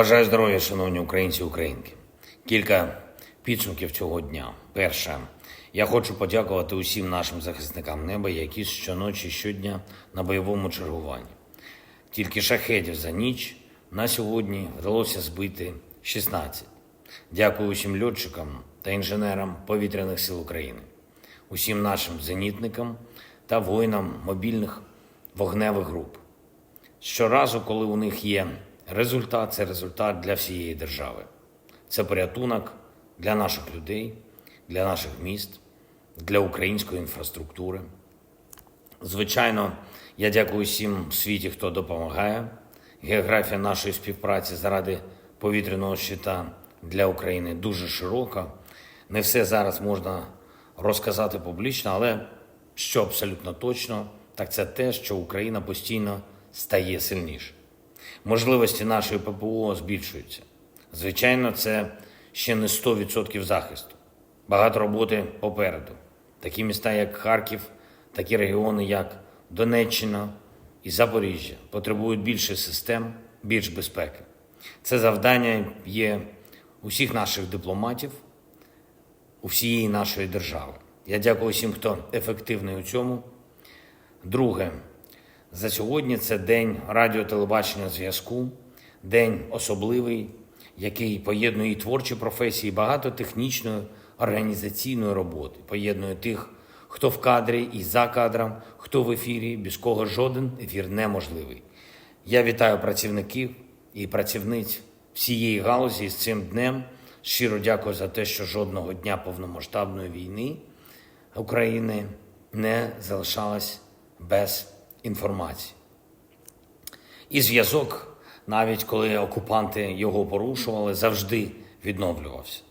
Бажаю здоров'я, шановні українці і українки. Кілька підсумків цього дня. Перше, я хочу подякувати усім нашим захисникам неба, які щоночі щодня на бойовому чергуванні. Тільки шахедів за ніч на сьогодні вдалося збити 16. Дякую усім льотчикам та інженерам повітряних сил України, усім нашим зенітникам та воїнам мобільних вогневих груп. Щоразу, коли у них є результат, це результат для всієї держави. Це порятунок для наших людей, для наших міст, для української інфраструктури. Звичайно, я дякую всім в світі, хто допомагає. Географія нашої співпраці заради повітряного щита для України дуже широка. Не все зараз можна розказати публічно, але що абсолютно точно, так це те, що Україна постійно стає сильніше. Можливості нашої ППО збільшуються. Звичайно, це ще не 100% захисту. Багато роботи попереду. Такі міста, як Харків, такі регіони, як Донеччина і Запоріжжя, потребують більше систем, більш безпеки. Це завдання є усіх наших дипломатів, у всієї нашої держави. Я дякую всім, хто ефективний у цьому. Друге, за сьогодні це день радіо, телебачення, зв'язку, день особливий, який поєднує і творчі професії, і багато технічної організаційної роботи, поєднує тих, хто в кадрі і за кадром, хто в ефірі, без кого жоден ефір неможливий. Я вітаю працівників і працівниць всієї галузі з цим днем. Щиро дякую за те, що жодного дня повномасштабної війни України не залишалась без інформації. І зв'язок, навіть коли окупанти його порушували, завжди відновлювався.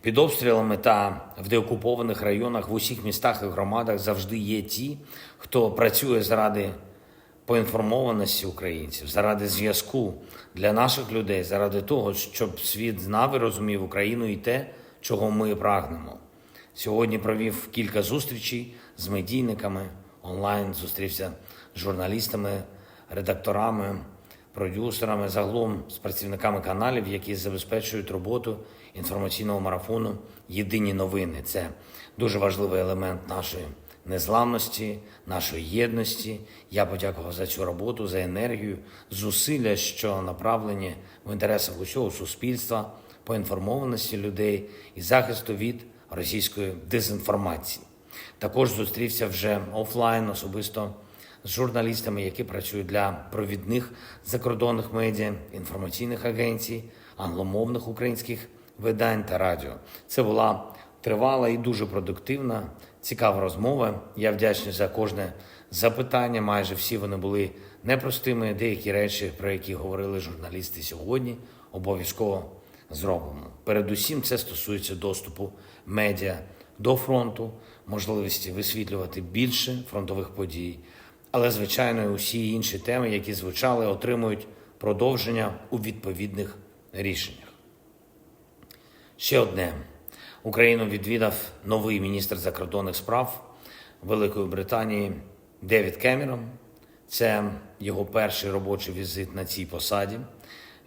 Під обстрілами та в деокупованих районах в усіх містах і громадах завжди є ті, хто працює заради поінформованості українців, заради зв'язку для наших людей, заради того, щоб світ знав і розумів Україну і те, чого ми прагнемо. Сьогодні провів кілька зустрічей з медійниками онлайн, зустрівся з журналістами, редакторами, продюсерами, загалом з працівниками каналів, які забезпечують роботу інформаційного марафону Єдині новини. Це дуже важливий елемент нашої незламності, нашої єдності. Я подякував за цю роботу, за енергію, зусилля, що направлені в інтересах усього суспільства, поінформованості людей і захисту від російської дезінформації. Також зустрівся вже офлайн особисто з журналістами, які працюють для провідних закордонних медіа, інформаційних агенцій, англомовних українських видань та радіо. Це була тривала і дуже продуктивна, цікава розмова. Я вдячний за кожне запитання. Майже всі вони були непростими. Деякі речі, про які говорили журналісти сьогодні, обов'язково зробимо. Передусім, це стосується доступу медіа до фронту, можливості висвітлювати більше фронтових подій. Але, звичайно, усі інші теми, які звучали, отримують продовження у відповідних рішеннях. Ще одне. Україну відвідав новий міністр закордонних справ Великої Британії Девід Кемерон. Це його перший робочий візит на цій посаді,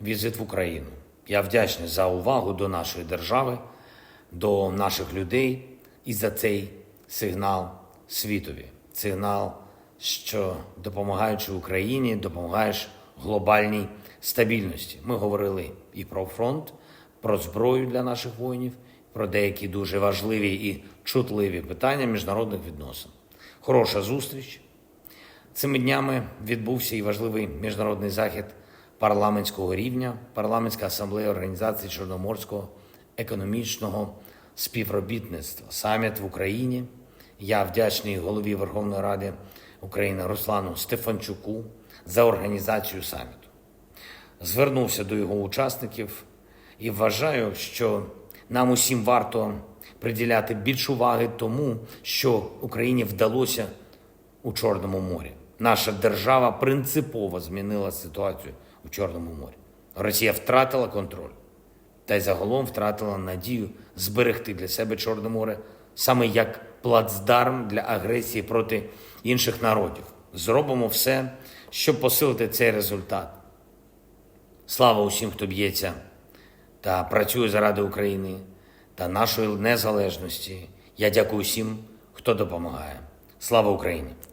візит в Україну. Я вдячний за увагу до нашої держави, до наших людей і за цей сигнал світові. Сигнал, що допомагаючи Україні, допомагаєш глобальній стабільності. Ми говорили і про фронт, про зброю для наших воїнів, про деякі дуже важливі і чутливі питання міжнародних відносин. Хороша зустріч. Цими днями відбувся і важливий міжнародний захід парламентського рівня, парламентська асамблея організації Чорноморського економічного співробітництва, саміт в Україні. Я вдячний голові Верховної Ради України Руслану Стефанчуку за організацію саміту. Звернувся до його учасників і вважаю, що нам усім варто приділяти більш уваги тому, що Україні вдалося у Чорному морі. Наша держава принципово змінила ситуацію у Чорному морі. Росія втратила контроль та й загалом втратила надію зберегти для себе Чорне море саме як плацдарм для агресії проти інших народів. Зробимо все, щоб посилити цей результат. Слава усім, хто б'ється та працює заради України та нашої незалежності. Я дякую всім, хто допомагає. Слава Україні!